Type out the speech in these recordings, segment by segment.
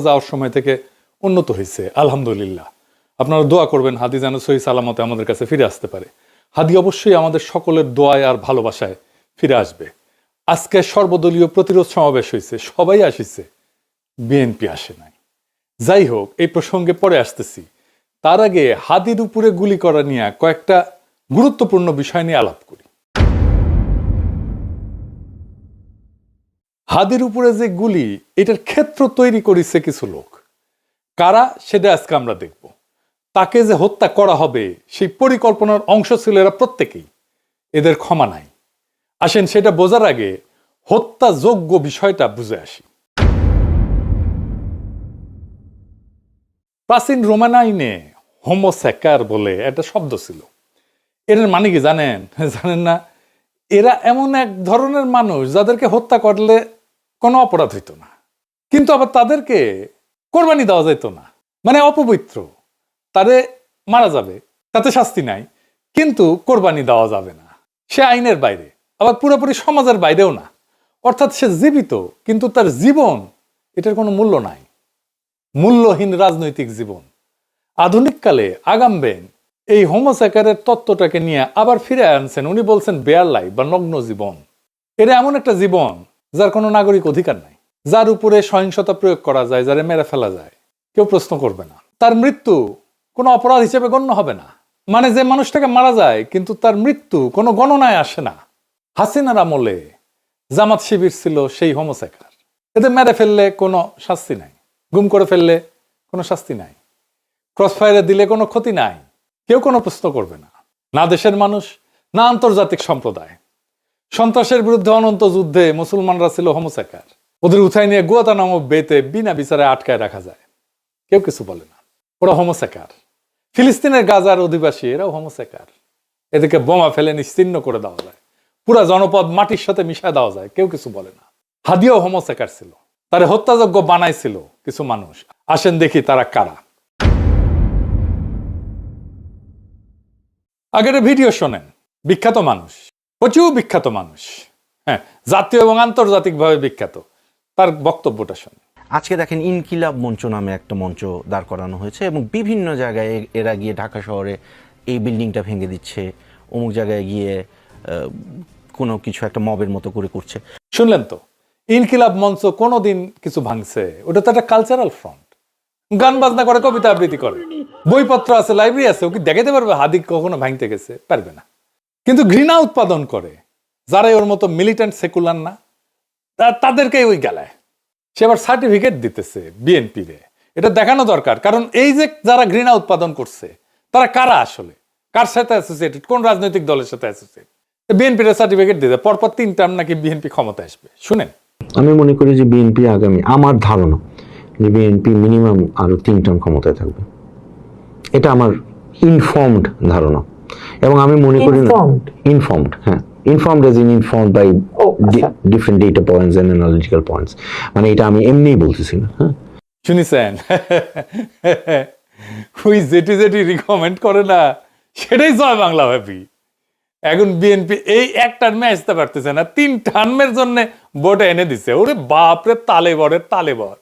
যাওয়ার সময় থেকে উন্নত হয়েছে আলহামদুলিল্লাহ। আপনারা দোয়া করবেন, হাদি যেন সহি সালামতে আমাদের কাছে ফিরে আসতে পারে। হাদি অবশ্যই আমাদের সকলের দোয়ায় আর ভালোবাসায় ফিরে আসবে। আজকে সর্বদলীয় প্রতিরোধ সমাবেশ হয়েছে সবাই আসিছে, বিএনপি আসে নাই। যাই হোক, এই প্রসঙ্গে পরে আসতেছি। তার আগে হাদির উপরে গুলি করা নিয়ে কয়েকটা গুরুত্বপূর্ণ বিষয় নিয়ে আলাপ করি। হাদির উপরে যে গুলি, এটার ক্ষেত্র তৈরি করেছে কিছু লোক। কারা, সেটা আজকে আমরা দেখব। তাকে যে হত্যা করা হবে, সেই পরিকল্পনার অংশ ছিল এরা প্রত্যেকেই। এদের ক্ষমা নাই। আসেন সেটা বোঝার আগে হত্যাযোগ্য বিষয়টা বুঝে আসি। প্রাচীন রোমান আইনে হোমোস্যাকার বলে একটা শব্দ ছিল। এর মানে কি জানেন? জানেন না? এরা এমন এক ধরনের মানুষ যাদেরকে হত্যা করলে কোনো অপরাধ হইতো না। কিন্তু আবার তাদেরকে কোরবানি দেওয়া যেত না। মানে অপবিত্র। তাদের মারা যাবে, তাতে শাস্তি নাই, কিন্তু কোরবানি দেওয়া যাবে না। সে আইনের বাইরে, আবার পুরোপুরি সমাজের বাইরেও না। অর্থাৎ সে জীবিত, কিন্তু তার জীবন এটার কোনো মূল্য নাই। মূল্যহীন রাজনৈতিক জীবন। আধুনিককালে আগামবেন এই হোমোস্যাকারের তত্ত্বটাকে নিয়ে আবার ফিরে আনছেন। উনি বলছেন, বেয়ার লাইফ বা নগ্ন জীবন। এটা এমন একটা জীবন যার কোনো নাগরিক অধিকার নাই। যার উপরে সহিংসতা প্রয়োগ করা যায়, যারে মেরে ফেলা যায়, কেউ প্রশ্ন করবে না। তার মৃত্যু কোনো অপরাধ হিসেবে গণ্য হবে না। মানে যে মানুষটাকে মারা যায়, কিন্তু তার মৃত্যু কোনো গণনায় আসে না। হাসিনার আমলে জামাত শিবির ছিল সেই হোমোস্যাকার এতে মেরে ফেললে কোনো শাস্তি নাই। গুম করে ফেললে কোনো শাস্তি নাই। ক্রস ফায়ারে দিলে কোনো ক্ষতি নাই। কেউ কোনো প্রশ্ন করবে না। না দেশের মানুষ, না আন্তর্জাতিক সম্প্রদায়। সন্ত্রাসের বিরুদ্ধে অনন্ত যুদ্ধে মুসলমানরা ছিল হোমোস্যাকার। ওদের উঠাই নিয়ে গুয়াতা নামক বেতে বিনা বিচারে আটকায় রাখা যায়। কেউ কিছু বলে না। ওরা হোমোস্যাকার। ফিলিস্তিনের গাজার অধিবাসী, এরাও হোমোস্যাকার। এদেরকে বোমা ফেলে নিশ্চিন্ন করে দেওয়া যায়। পুরা জনপদ মাটির সাথে মিশায় দেওয়া যায়। কেউ কিছু বলে না। হাদিও হোমোস্যাকার ছিল। তারে হত্যাযোগ্য বানাইছিল কিছু মানুষ। আসেন দেখি তারা কারা। আগের ভিডিও শোনেন। বিখ্যাত মানুষ। প্রচুর বিখ্যাত মানুষ। হ্যাঁ জাতীয় এবং আন্তর্জাতিকভাবে বিখ্যাত। তার বক্তব্যটা শোনেন। আজকে দেখেন ইনকিলাব মঞ্চ নামে একটা মঞ্চ দাঁড় করানো হয়েছে এবং বিভিন্ন জায়গায় এরা গিয়ে ঢাকা শহরে এই বিল্ডিংটা ভেঙে দিচ্ছে। অমুক জায়গায় গিয়ে কোনো কিছু একটা মবের মতো করে করছে। শুনলেন তো? ইনকিলাব মঞ্চ কোনোদিন কিছু ভাঙছে? ওটা তো একটা কালচারাল ফ্রন্ট গান বাজনা করে কবিতা আবৃত্তি করে। বইপত্র আছে লাইব্রেরি আছে ও কি দেখাতে পারবে? হাদিক কখনো ভাঙতে গেছে? পারবে না। কিন্তু ঘৃণা উৎপাদন করে। যারাই ওর মতো মিলিটেন্ট সেকুলার না, তা- তাদেরকেই ওই গেলায়। সে আবার সার্টিফিকেট দিতেছে বিএনপি রে এটা দেখানো দরকার, কারণ এই যে যারা ঘৃণা উৎপাদন করছে, তারা কারা আসলে? কার সাথে অ্যাসোসিয়েটেড কোন রাজনৈতিক দলের সাথে অ্যাসোসিয়েট বিএনপির সার্টিফিকেট দিতে, পরপর তিন টার্ম নাকি বিএনপি ক্ষমতা আসবে। শুনেন। আমি মনে করি যে বিএনপি আগামী, আমার ধারণা যে বিএনপি মিনিমাম আরও তিন টার্ম ক্ষমতায় থাকবে। এটা আমার ইনফর্মড ধারণা। এবং আমি মনে করি ইনফর্মড হ্যাঁ। Informed as in informed by. Different data points and analytical points মানে এটা আমি এমনিই বলতেছি না হ্যাঁ। শুনিছেন? ওই যেটি যেটি রিকমেন্ড করে না সেটাই জয় বাংলা ভাবি। এখন বিএনপি এই এক টার্মে আসতে পারতেছে না তিন টার্মের জন্য ভোটে এনে দিছে। ওরে বাপরে তালে বরে তালে বর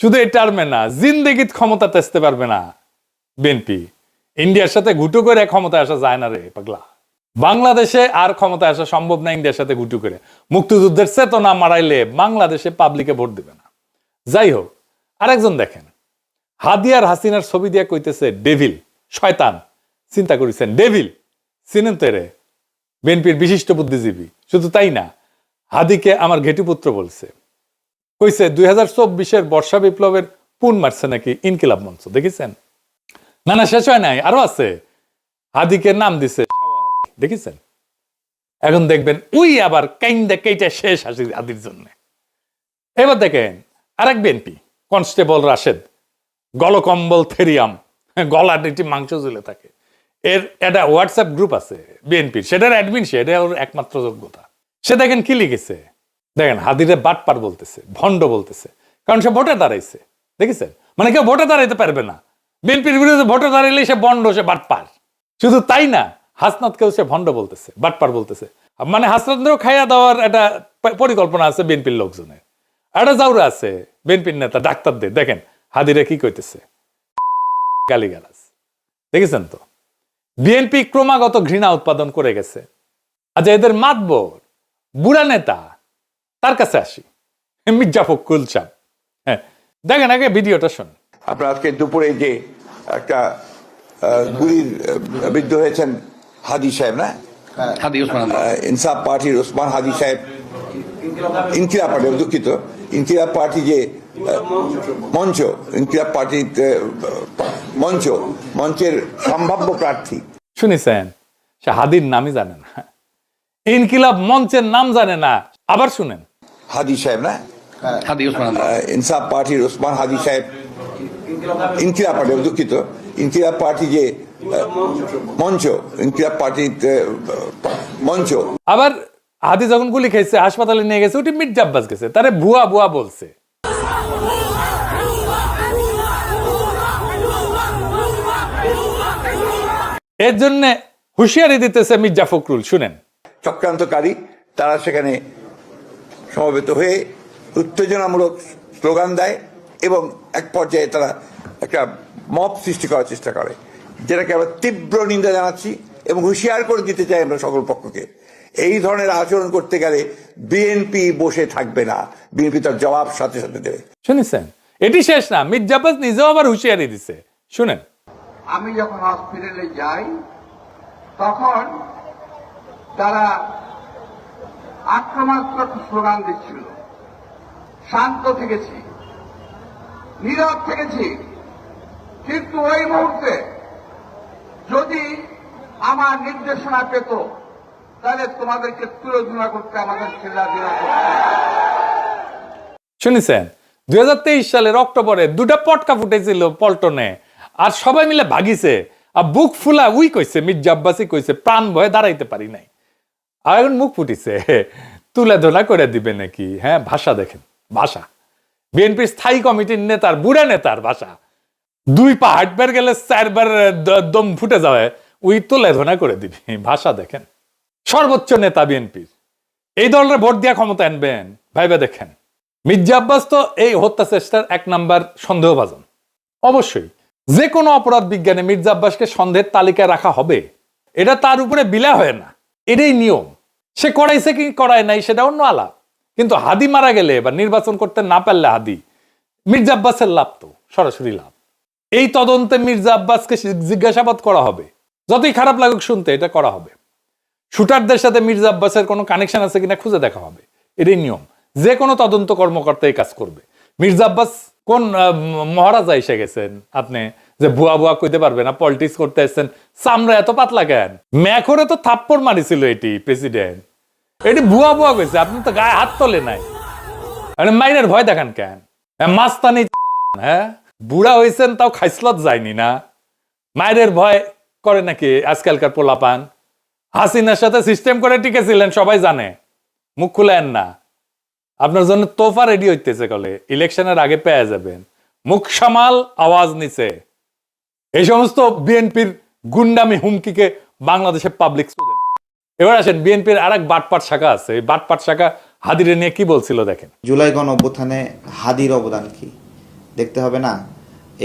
শুধু এই টার্মে না জিন্দেগিত ক্ষমতাতে আসতে পারবে না বিএনপি ইন্ডিয়ার সাথে ঘুটু করে ক্ষমতা আসা যায় না রে, পাগলা। বাংলাদেশে আর ক্ষমতা আসা সম্ভব না ইন্ডিয়ার সাথে ঘুটু করে। মুক্তিযুদ্ধের চেতনা মারাইলে বাংলাদেশে পাবলিকে ভোট দিবে না। যাই হোক, আরেকজন দেখেন। হাদিয়ার হাসিনার ছবি দিয়ে কইতেছে, ডেভিল, শয়তান। চিন্তা করেছেন, ডেভিল, চিনেন তো রে বিএনপির বিশিষ্ট বুদ্ধিজীবী। শুধু তাই না, হাদিকে আমার ঘেটুপুত্র বলছে। কইছে, দুই হাজার চব্বিশের বর্ষা বিপ্লবের পুন মারছে নাকি ইনকিলাব মঞ্চ। দেখেছেন? না না, শেষ হয় নাই, আরও আছে। হাদিকে নাম দিছে দেখেছেন? এখন দেখবেন উই আবার কাইন্দা কেইটা শেষ হাসি হাদির জন্য। এবার দেখেন, আরেক বিএনপি কনস্টেবল রাশেদ, গলকম্বল থেরিয়াম। গলা একটি মাংস ঝুলে থাকে। এর একটা হোয়াটসঅ্যাপ গ্রুপ আছে বিএনপির সেটার অ্যাডমিন সে এটা ওর একমাত্র যোগ্যতা। সে দেখেন কি লিখেছে? দেখেন, হাদিরে বাটপার বলতেছে, ভণ্ড বলতেছে। কারণ সে ভোটে দাঁড়াইছে। দেখেছেন? মানে কেউ ভোটে দাঁড়াইতে পারবে না। বিএনপির বিরুদ্ধে ভোটে দাঁড়াইলে সে বন্ড সে বাটপার। শুধু তাই না, হাসনাতকেও সে ভণ্ড বলতেছে, বাটপার বলতেছে। মানে হাসনাতেরও খাইয়া দেওয়ার একটা পরিকল্পনা আছে বিএনপির লোকজনের। একটা জাউরা আছে, বিএনপির নেতা ডাক্তারদের দেখেন, হাদিরা কি কইতেছে? গালিগালাজ। দেখেছেন তো? বিএনপি ক্রমাগত ঘৃণা উৎপাদন করে গেছে। আচ্ছা এদের মাতবর, বুড়া নেতা, তার কাছে আসি। মির্জা ফখরুল সাহ হ্যাঁ দেখেন আগে ভিডিওটা শোন আপনার আজকে দুপুরে যে একটা গুলির বিদ্ধ হয়েছেন হাদি সাহেব না? ইনসাফ পার্টির ওসমান হাদি সাহেব। ইনকিলাব পার্টি দুঃখিত। ইনকিলাব পার্টি যে মঞ্চ ইনকিলাব পার্টির আহ, মঞ্চ মঞ্চের সম্ভাব্য প্রার্থী। শুনেছেন সে হাদির নামই জানে না। ইনকিলাব মঞ্চের নাম জানে না। আবার শুনেন। হাদি সাহেব না? হাদি ওসমান ইনসাফ পার্টির ওসমান হাদি সাহেব ইনকিলাব পার্টি দুঃখিত। ইনকিলাব পার্টি যে মঞ্চ। ইনকিলাব পার্টির আহ, মঞ্চ। আবার হাদি যখন গুলি খেয়েছে হাসপাতালে নিয়ে গেছে ওটি মির্জা আব্বাস গেছে। তারে ভুয়া ভুয়া বলছে। এর জন্য হুঁশিয়ারি দিতেছে মির্জা ফখরুল। শুনেন। চক্রান্তকারী তারা সেখানে সমবেত হয়ে উত্তেজনামূলক স্লোগান দেয়। এবং এক পর্যায়ে তারা একটা মব সৃষ্টি করার চেষ্টা করে যেটাকে আমরা তীব্র নিন্দা জানাচ্ছি এবং হুঁশিয়ার করে দিতে চাই আমরা সকল পক্ষকে। এই ধরনের আচরণ করতে গেলে বিএনপি বসে থাকবে না। বিএনপি তার জবাব সাথে সাথে দেবে। শুনেছেন? এটি শেষ না মির্জা আব্বাস নিজেও আবার হুঁশিয়ারি দিছে। শুনেন। আমি যখন হসপিটালে যাই তখন তারা আক্রমণাত্মক স্লোগান দিচ্ছিল। শান্ত থেকেছি। নীরব থেকেছি। কিন্তু ওই মুহূর্তে যদি আমার নির্দেশনা পেত, তাহলে তোমাদেরকে তুলোধনা করতে আমাদের ছেলেরা করতে শুনেছেন, দুই সালের অক্টোবরে দুটা পটকা ফুটেছিল পল্টনে, আর সবাই মিলে ভাগিছে, আর বুক ফুলা উই কইছে, মির্জা আব্বাসি কইছে, প্রাণ ভয়ে দাঁড়াইতে পারি নাই। আর এখন মুখ ফুটিছে, তুলে ধরা করে দিবে নাকি? হ্যাঁ ভাষা দেখেন, ভাষা। বিএনপির স্থায়ী কমিটির নেতার, বুড়া নেতার ভাষা দুই পা হাঁটবার গেলে চারবার দম ফুটে যাবে উই তুলে ধরা করে দিবি। ভাষা দেখেন। সর্বোচ্চ নেতা বিএনপির। এই দলের ভোট দিয়া ক্ষমতা আনবেন। ভাইবে দেখেন। মির্জা আব্বাস তো এই হত্যা চেষ্টার এক নাম্বার সন্দেহভাজন। অবশ্যই যে কোনো অপরাধ বিজ্ঞানে মির্জা আব্বাসকে সন্দেহের তালিকায় রাখা হবে। এটা তার উপরে বিলা হয় না। এটাই নিয়ম। সে করাইছে কি করায় নাই, সেটা অন্য আলাপ। কিন্তু হাদি মারা গেলে বা নির্বাচন করতে না পারলে হাদি, মির্জা আব্বাসের লাভ তো, সরাসরি লাভ। এই তদন্তে মির্জা আব্বাসকে জিজ্ঞাসাবাদ করা হবে। যতই খারাপ লাগুক শুনতে, এটা করা হবে। শুটারদের সাথে মির্জা আব্বাসের কোনো কানেকশন আছে কিনা খুঁজে দেখা হবে। এটাই নিয়ম। যে কোনো তদন্ত কর্মকর্তা এই কাজ করবে। মির্জা আব্বাস কোন মহারাজা এসে গেছেন আপনি? যে ভুয়া ভুয়া কইতে পারবেন না পলিটিক্স করতে এসেছেন। চামড়া এত পাতলা কেন? ম্যাখরে তো থাপ্পড় মারিছিল এটি প্রেসিডেন্ট এটি ভুয়া ভুয়া কইছে, আপনি তো গায়ে হাত তোলে নাই। আরে মাইনের ভয় দেখান কেন? মাস্তানি হ্যাঁ? বুড়া হয়েছেন তাও খাইসলত যায়নি না। মায়ের ভয় করে নাকি আজকালকার পোলাপান? হাসিনার সাথে সিস্টেম করে টিকেছিলেন, সবাই জানে। মুখ খুলেন না। আপনার জন্য তোফা রেডি হইতেছে কলে ইলেকশনের আগে পেয়ে যাবেন। মুখ সামাল, আওয়াজ নিচে। এই সমস্ত বিএনপির গুন্ডামি, হুমকিকে বাংলাদেশে পাবলিক এবার আসেন, বিএনপির আর এক বাটপাট শাখা আছে। এই বাটপাট শাখা হাদিরে নিয়ে কি বলছিল দেখেন? জুলাই গণ অভ্যুত্থানে হাদির অবদান কি? দেখতে হবে না।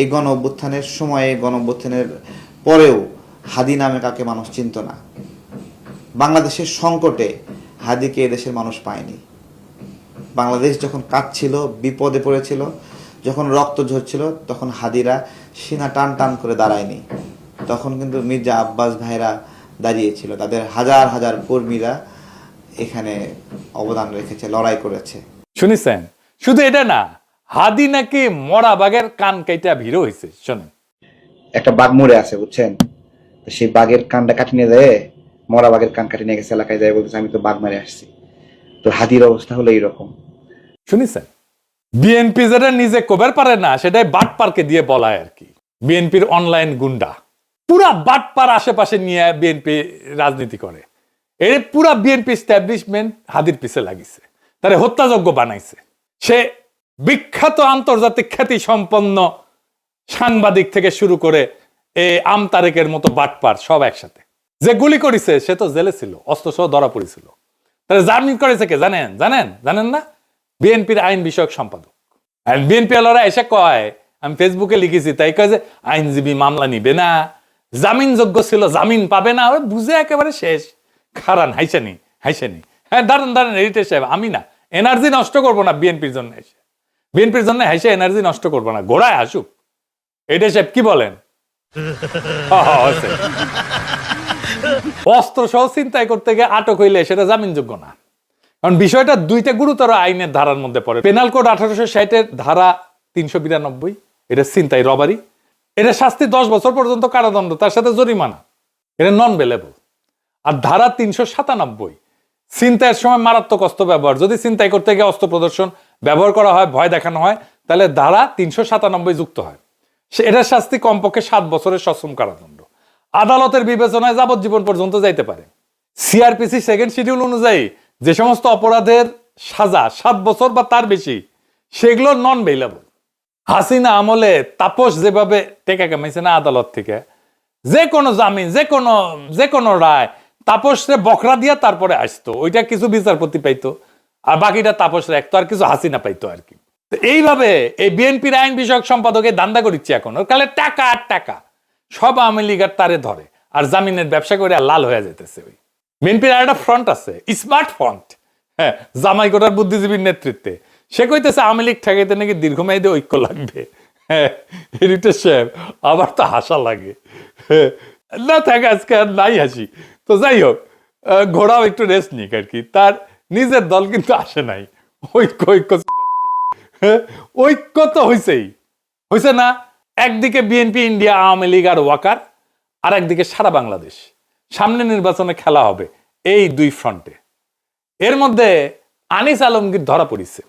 এই গণ অভ্যুত্থানের সময়ে গণ অভ্যুত্থানের পরেও হাদি নামে কাকে মানুষ চিনত না? বাংলাদেশের সংকটে হাদিকে এদেশের মানুষ পায়নি। বাংলাদেশ যখন কাঁদছিল, বিপদে পড়েছিল, যখন রক্ত ঝরছিল, তখন হাদিরা সিনা টান টান করে দাঁড়ায়নি। তখন কিন্তু মির্জা আব্বাস ভাইরা দাঁড়িয়েছিল। তাদের হাজার হাজার কর্মীরা এখানে অবদান রেখেছে লড়াই করেছে। শুনিছেন শুধু এটা না হাদি নাকি মরা বাঘের কান কাইটা ভিড় হয়েছে শোনেন। একটা বাঘ মরে আছে বুঝছেন? তো সেই বাঘের কানটা কাটি নিয়ে দেয় মরা বাঘের কান কাটি নিয়ে গেছে এলাকায় যায় বলতেছে আমি তো বাঘ মারে আসছি। তো হাদির অবস্থা হলো এইরকম। শুনিছেন বিএনপি যেটা নিজে কবের পারে না সেটাই বাটপারকে দিয়ে বলায় আর কি। বিএনপির অনলাইন গুন্ডা। পুরা বাটপার আশেপাশে নিয়ে বিএনপি রাজনীতি করে। এর পুরা বিএনপি স্ট্যাবলিশমেন্ট হাদির পিছে লাগিছে। তারে হত্যাযজ্ঞ বানাইছে। সে বিখ্যাত আন্তর্জাতিক খ্যাতি সম্পন্ন সাংবাদিক থেকে শুরু করে এ আম তারেকের মতো বাটপার সব একসাথে। যে গুলি করেছে, সে তো জেলে ছিল অস্ত্র সহ ধরা পড়েছিল। তাহলে জামিন করেছে কে? জানেন? জানেন? জানেন না? বিএনপির আইন বিষয়ক সম্পাদক। বিএনপি আলারা এসে কয়, আমি ফেসবুকে লিখেছি। তাই কয় যে, আইনজীবী মামলা নিবে না। জামিনযোগ্য ছিল, জামিন পাবে না বুঝে একেবারে শেষ। খারান হাইসেনি হাইসেনি হ্যাঁ দাঁড়ান দাঁড়ান হেরিটেজ সাহেব, আমি না, এনার্জি নষ্ট করব না বিএনপির জন্য এসে। বিএনপির জন্য হাইসে এনার্জি নষ্ট করব না, গোড়ায় আসুক। এটা সাহেব, কি বলেন। অস্ত্র সহ চিন্তায় করতে গিয়ে আটক হইলে সেটা জামিনযোগ্য না। কারণ বিষয়টা দুইটা গুরুতর আইনের ধারার মধ্যে পড়ে। পেনাল কোড আঠারোশো ষাটের ধারা তিনশো বিরানব্বই, এটা চিন্তাই রবারি। এটা শাস্তি দশ বছর পর্যন্ত কারাদণ্ড, তার সাথে জরিমানা। এটা নন বেলেবল আর ধারা তিনশো সাতানব্বই চিন্তায়ের সময় মারাত্মক অস্ত্র ব্যবহার। যদি চিন্তাই করতে গিয়ে অস্ত্র প্রদর্শন ব্যবহার করা হয়, ভয় দেখানো হয়, তাহলে ধারা তিনশো সাতানব্বই যুক্ত হয়। এটার শাস্তি কমপক্ষে সাত বছরের সশ্রম কারাদণ্ড। আদালতের বিবেচনায় যাবজ্জীবন পর্যন্ত যাইতে পারে। সিআরপিসি সেকেন্ড শিডিউল অনুযায়ী যে সমস্ত অপরাধের সাজা, সাত বছর বা তার বেশি, সেগুলো নন বেইলেবল হাসিনা আমলে তাপস যেভাবে টেকা কামাইছে না আদালত থেকে, যে কোনো জামিন, যে কোনো যে কোনো রায়, তাপসরে বকরা দিয়া তারপরে আসতো। ওইটা কিছু বিচারপতি পাইতো, আর বাকিটা তাপস রাখতো আর কিছু হাসিনা পাইতো আর কি। এইভাবে এই বিএনপির আইন বিষয়ক সম্পাদকে দান্দা করিচ্ছে এখন। ওর কালে টাকা আর টাকা, সব আওয়ামী লীগের তারে ধরে, আর জামিনের ব্যবসা করে লাল হয়ে যেতেছে ওই। বিএনপির আর একটা ফ্রন্ট আছে স্মার্ট ফ্রন্ট হ্যাঁ জামাই কোটার বুদ্ধিজীবীর নেতৃত্বে। সে কইতেছে আওয়ামী লীগ ঠেকাইতে নাকি দীর্ঘমেয়াদী ঐক্য লাগবে। হ্যাঁ হেরিটেজ সাহেব আবার তো হাসা লাগে। হ্যাঁ, না থাকে আজকে আর নাই হাসি। তো যাই হোক ঘোড়াও একটু রেস্ট নিক আর কি। তার নিজের দল কিন্তু আসে নাই। ঐক্য ঐক্য হ্যাঁ, ঐক্য তো হয়েছেই হয়েছে না? একদিকে বিএনপি ইন্ডিয়া আওয়ামী লীগ আর ওয়াকার আর একদিকে সারা বাংলাদেশ। সামনে নির্বাচনে খেলা হবে এই দুই ফ্রন্টে এর মধ্যে আনিস আলমগীর ধরা পড়িছে।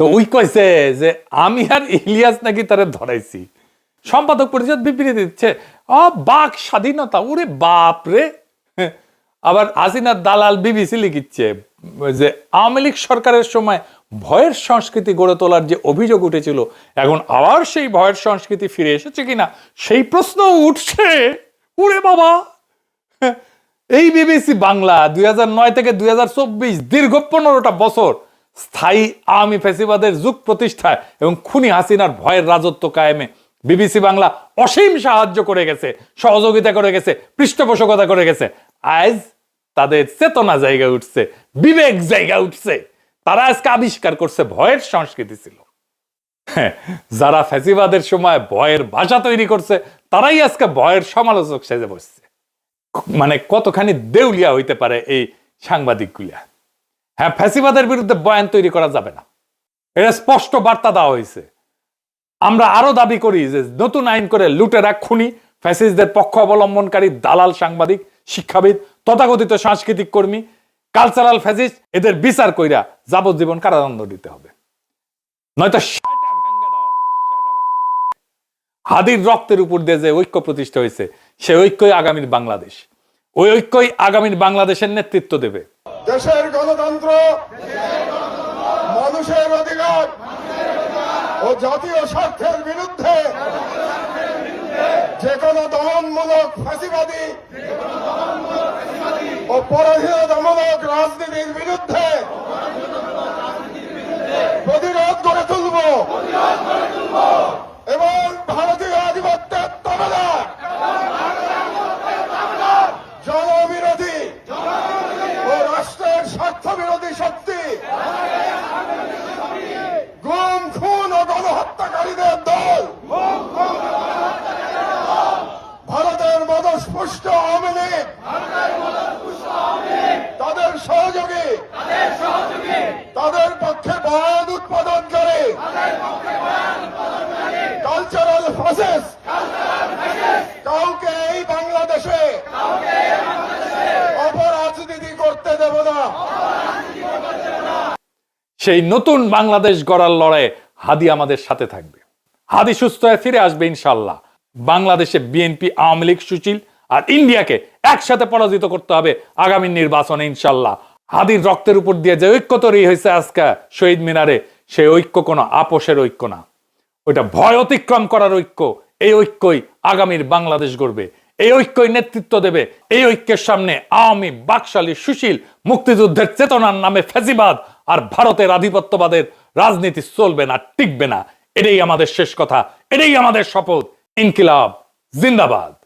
তো ওই কইছে যে, আমি আর ইলিয়াস নাকি তারে ধরাইছি। সম্পাদক পরিষদ বিবৃতি দিচ্ছে অ বাক স্বাধীনতা, ওরে বাপ রে। আবার হাসিনার দালাল বিবিসি লিখিচ্ছে যে, আওয়ামী লীগ সরকারের সময় ভয়ের সংস্কৃতি গড়ে তোলার যে অভিযোগ উঠেছিল, এখন আবার সেই ভয়ের সংস্কৃতি ফিরে এসেছে কিনা, সেই প্রশ্ন উঠছে। ওরে বাবা। এই বিবিসি বাংলা দুই হাজার নয় থেকে দুই হাজার চব্বিশ, দীর্ঘ পনেরোটা বছর স্থায়ী আওয়ামী ফেসিবাদের যুগ প্রতিষ্ঠায় এবং খুনি হাসিনার ভয়ের রাজত্ব কায়েমে বিবিসি বাংলা অসীম সাহায্য করে গেছে সহযোগিতা করে গেছে পৃষ্ঠপোষকতা করে গেছে। আজ তাদের চেতনা জায়গা উঠছে বিবেক জায়গা উঠছে। তারা আজকে আবিষ্কার করছে ভয়ের সংস্কৃতি ছিল। হ্যাঁ, যারা ফ্যাসিবাদের সময় ভয়ের ভাষা তৈরি করছে তারাই আজকে ভয়ের সমালোচক সেজে বসছে। মানে কতখানি দেউলিয়া হইতে পারে এই সাংবাদিকগুলা? হ্যাঁ ফ্যাসিবাদের বিরুদ্ধে বয়ান তৈরি করা যাবে না। এটা স্পষ্ট বার্তা দেওয়া হয়েছে। আমরা আরও দাবি করি যে নতুন আইন করে লুটেরা খুনি, ফ্যাসিস্টদের পক্ষ অবলম্বনকারী দালাল সাংবাদিক, শিক্ষাবিদ, তথাকথিত সাংস্কৃতিক কর্মী কালচারাল ফ্যাসিস্ট এদের বিচার কইরা যাবজ্জীবন কারাদণ্ড দিতে হবে। নয়তো। হাদির রক্তের উপর দিয়ে যে ঐক্য প্রতিষ্ঠা হয়েছে, সে ঐক্যই আগামীর বাংলাদেশ। ওই ঐক্যই আগামীর বাংলাদেশের নেতৃত্ব দেবে। দেশের গণতন্ত্র, মানুষের অধিকার ও জাতীয় স্বার্থের বিরুদ্ধে যে কোনো দমনমূলক ফাঁসিবাদী ও পরাধীনতামূলক রাজনীতির বিরুদ্ধে প্রতিরোধ গড়ে তুলব। এবং ভারতীয় আধিপত্যের তবলা জনবিরোধী ও রাষ্ট্রের স্বার্থ বিরোধী শক্তি গুম খুন ও গণহত্যাকারীদের দল ভারতের মদস্পুষ্ট আওয়ামী লীগ তাদের সহযোগী তাদের পক্ষে বয়ান উৎপাদন করে কালচারাল প্রসেস কাউকে এই বাংলাদেশে অপরাজনীতি করতে দেব না সেই নতুন বাংলাদেশ গড়ার লড়াইয়ে হাদি আমাদের সাথে থাকবে। হাদি সুস্থ হয়ে ফিরে আসবে ইনশাল্লাহ বাংলাদেশে বিএনপি, আওয়ামী লীগ সুচিল আর ইন্ডিয়াকে একসাথে পরাজিত করতে হবে আগামী নির্বাচনে ইনশাল্লাহ হাদির রক্তের উপর দিয়ে যে ঐক্য তৈরি হয়েছে আজকে শহীদ মিনারে সেই ঐক্য কোনো আপোষের ঐক্য না। ওইটা ভয় অতিক্রম করার ঐক্য, এই ঐক্যই আগামীর বাংলাদেশ গড়বে। এই ঐক্যই নেতৃত্ব দেবে। এই ঐক্যের সামনে আওয়ামী, বাকশালী, সুশীল মুক্তিযুদ্ধের চেতনার নামে ফেজিবাদ আর ভারতের আধিপত্যবাদের রাজনীতি চলবে না, টিকবে না। এটাই আমাদের শেষ কথা, এটাই আমাদের শপথ। ইনকিলাব, জিন্দাবাদ।